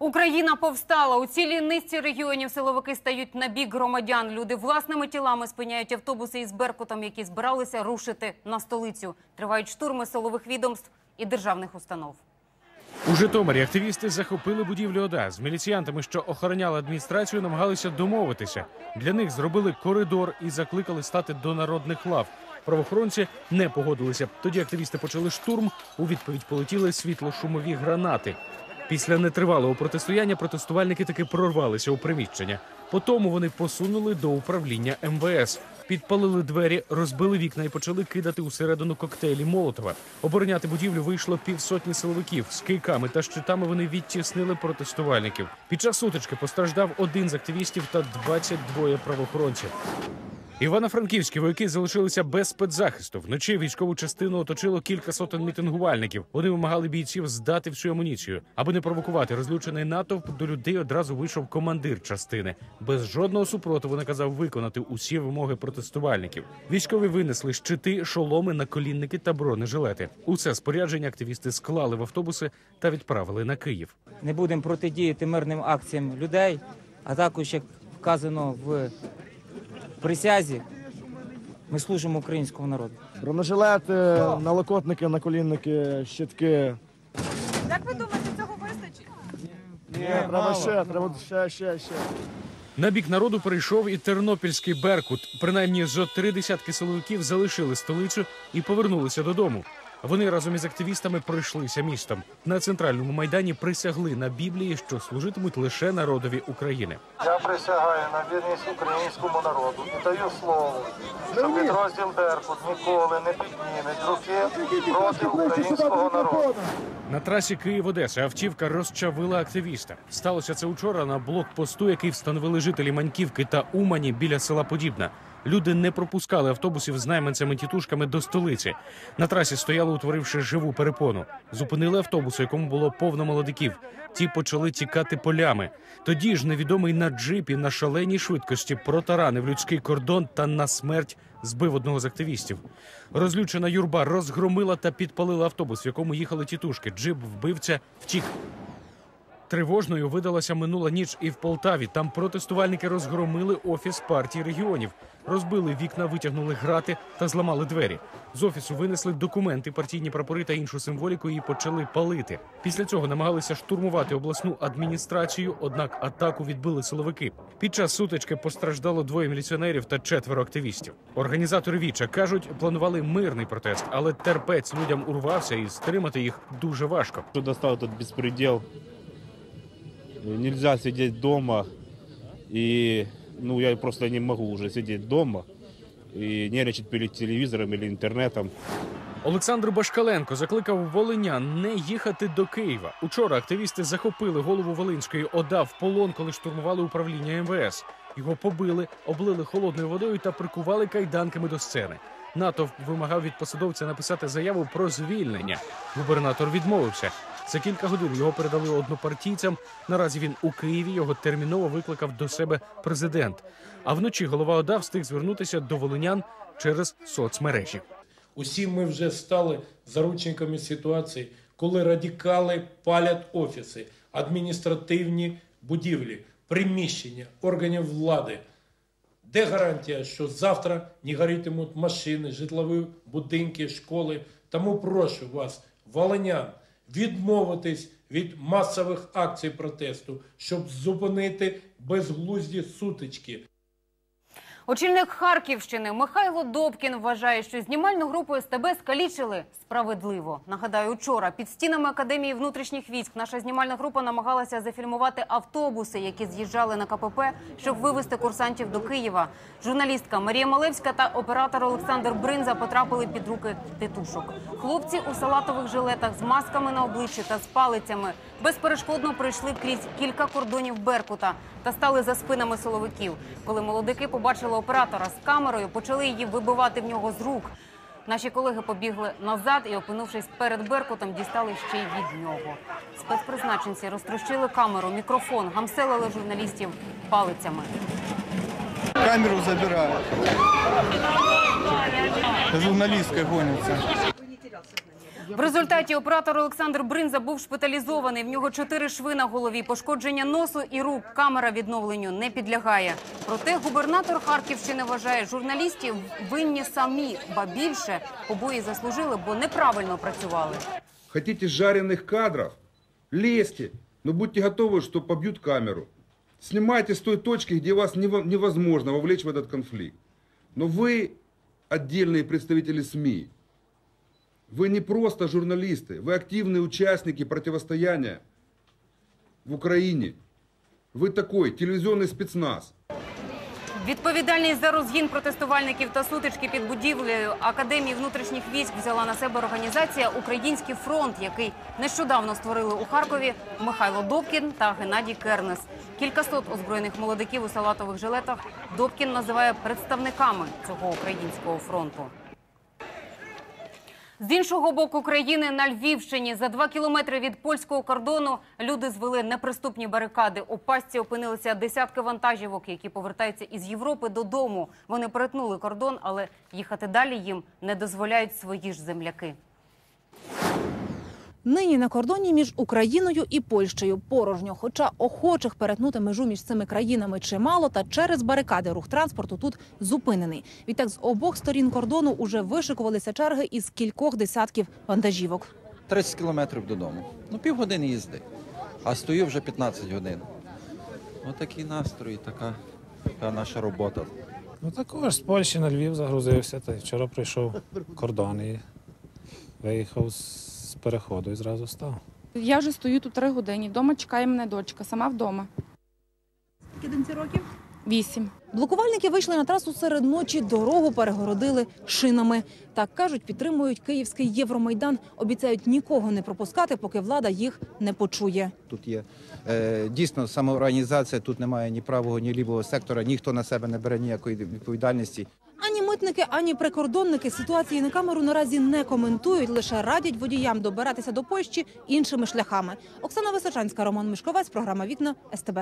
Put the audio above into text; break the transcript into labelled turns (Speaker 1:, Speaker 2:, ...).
Speaker 1: Україна повстала. У цілій низці регіонів силовики стають на бік громадян. Люди власними тілами спиняють автобуси із Беркутом, які збиралися рушити на столицю. Тривають штурми силових відомств і державних установ.
Speaker 2: У Житомирі активісти захопили будівлю ОДА. З міліціянтами, що охороняли адміністрацію, намагалися домовитися. Для них зробили коридор і закликали стати до народних лав. Правоохоронці не погодилися. Тоді активісти почали штурм. У відповідь полетіли світло-шумові гранати. Після нетривалого протистояння протестувальники таки прорвалися у приміщення. Потому вони посунули до управління МВС. Підпалили двері, розбили вікна і почали кидати усередину коктейлі Молотова. Обороняти будівлю вийшло півсотні силовиків. З кийками та щитами вони відтіснили протестувальників. Під час сутички постраждав один з активістів та 22 правоохоронців. Івано-франківські вояки залишилися без спецзахисту. Вночі військову частину оточило кілька сотень мітингувальників. Вони вимагали бійців здати всю амуніцію. Аби не провокувати розлючений натовп, до людей одразу вийшов командир частини. Без жодного супротиву наказав виконати усі вимоги протестувальників. Військові винесли щити, шоломи, наколінники та бронежилети. Усе спорядження активісти склали в автобуси та відправили на Київ.
Speaker 3: не будемо протидіяти мирним акціям людей, а також, як вказано в присязі, ми служимо українському народу.
Speaker 4: Бронежилети, налокотники, наколінники, щитки.
Speaker 5: Як ви думаєте, цього вистачить?
Speaker 4: Ні, треба ще, треба ще, ще, ще.
Speaker 2: На бік народу перейшов і тернопільський Беркут. Принаймні зо три десятки силовиків залишили столицю і повернулися додому. Вони разом із активістами пройшлися містом. На центральному майдані присягли на Біблії, що служитимуть лише народові України.
Speaker 6: Я присягаю на вірність українському народу і даю слово, що підрозділ Беркут ніколи не підніме руки проти українського народу.
Speaker 2: На трасі Київ-Одеса автівка розчавила активіста. Сталося це учора на блокпосту, який встановили жителі Маньківки та Умані біля села Подібна. Люди не пропускали автобусів з найманцями-тітушками до столиці. На трасі стояли, утворивши живу перепону. Зупинили автобус, якому було повно молодиків. Ті почали тікати полями. Тоді ж невідомий на джипі на шаленій швидкості протаранив людський кордон та на смерть збив одного з активістів. Розлючена юрба розгромила та підпалила автобус, в якому їхали тітушки. Джип вбивця втік. Тривожною видалася минула ніч і в Полтаві. Там протестувальники розгромили офіс партії регіонів, розбили вікна, витягнули грати та зламали двері. З офісу винесли документи, партійні прапори та іншу символіку і почали палити. Після цього намагалися штурмувати обласну адміністрацію, однак атаку відбили силовики. Під час сутички постраждало двоє міліціонерів та четверо активістів. Організатори Віча кажуть, планували мирний протест, але терпець людям урвався і стримати їх дуже важко.
Speaker 7: Что достал этот беспредел. Нельзя сидеть дома. И ну, я просто не могу уже сидеть дома и нервничать перед телевизором или интернетом.
Speaker 2: Олександр Башкаленко закликав волинян не їхати до Києва. Учора активісти захопили голову Волинської ОДА в полон, коли штурмували управління МВС. Його побили, облили холодною водою та прикували кайданками до сцени. Натовп вимагав від посадовця написати заяву про звільнення. Губернатор відмовився. За кілька годин його передали однопартійцям. Наразі він у Києві. Його терміново викликав до себе президент. А вночі голова ОДА встиг звернутися до волинян через соцмережі.
Speaker 8: Усі ми вже стали заручниками ситуації, коли радикали палять офіси, адміністративні будівлі, приміщення органів влади. Де гарантія, що завтра не горітимуть машини, житлові будинки, школи? Тому прошу вас, волинян, відмовитись від масових акцій протесту, щоб зупинити безглузді сутички.
Speaker 1: Очільник Харківщини Михайло Добкін вважає, що знімальну групу СТБ скалічили справедливо. Нагадаю, учора під стінами Академії внутрішніх військ наша знімальна група намагалася зафільмувати автобуси, які з'їжджали на КПП, щоб вивезти курсантів до Києва. Журналістка Марія Малевська та оператор Олександр Бринза потрапили під руки титушок. Хлопці у салатових жилетах з масками на обличчі та з палицями безперешкодно пройшли крізь кілька кордонів Беркута та стали за спинами силовиків. Коли молодики побачили оператора з камерою, почали її вибивати в нього з рук. Наші колеги побігли назад і, опинившись перед Беркутом, дістали ще й від нього. Спецпризначенці розтрощили камеру, мікрофон, гамселили журналістів палицями.
Speaker 9: Камеру забирают. Журналисткой гонятся.
Speaker 1: В результаті оператор Олександр Бринза був шпиталізований. В нього чотири шви на голові, пошкодження носу і рук. Камера відновленню не підлягає. Проте губернатор Харківщини вважає, журналістів винні самі, ба більше побої заслужили, бо неправильно працювали.
Speaker 9: Хотите жареных кадров? Лезьте, но будьте готовы, что побьют камеру. Снимайте с той точки, где вас нево- невозможно вовлечь в этот конфликт. Но вы отдельные представители СМИ. Вы не просто журналисты, вы активные участники противостояния в Украине. Вы такой телевизионный спецназ.
Speaker 1: Відповідальність за розгін протестувальників та сутички під будівлею Академії внутрішніх військ взяла на себе організація Український фронт, який нещодавно створили у Харкові Михайло Добкін та Геннадій Кернес. Кількасот озброєних молодиків у салатових жилетах Добкін називає представниками цього українського фронту. З іншого боку країни на Львівщині за два кілометри від польського кордону люди звели неприступні барикади. У пастці опинилися десятки вантажівок, які повертаються із Європи додому. Вони перетнули кордон, але їхати далі їм не дозволяють свої ж земляки.
Speaker 10: Нині на кордоні між Україною і Польщею порожньо, хоча охочих перетнути межу між цими країнами чимало, та через барикади рух транспорту тут зупинений. Відтак з обох сторін кордону уже вишикувалися черги із кількох десятків вантажівок.
Speaker 11: 30 кілометрів додому. Ну, півгодини їзди. А стою вже 15 годин. Отакий настрій, така, така наша робота.
Speaker 12: Ну також з Польщі на Львів загрузився, та вчора прийшов кордон і виїхав з переходу і зразу став.
Speaker 5: Я вже стою тут три години. Вдома чекає мене дочка, сама вдома.
Speaker 10: Скільки років?
Speaker 5: Вісім.
Speaker 10: Блокувальники вийшли на трасу серед ночі, дорогу перегородили шинами. Так кажуть, підтримують київський Євромайдан. Обіцяють нікого не пропускати, поки влада їх не почує.
Speaker 11: Тут є е, дійсно самоорганізація, тут немає ні правого, ні лівого сектора, ніхто на себе не бере ніякої відповідальності.
Speaker 10: Митники, ані прикордонники ситуації на камеру наразі не коментують, лише радять водіям добиратися до Польщі іншими шляхами. Оксана Височанська, Роман Мишковець, програма Вікна СТБ.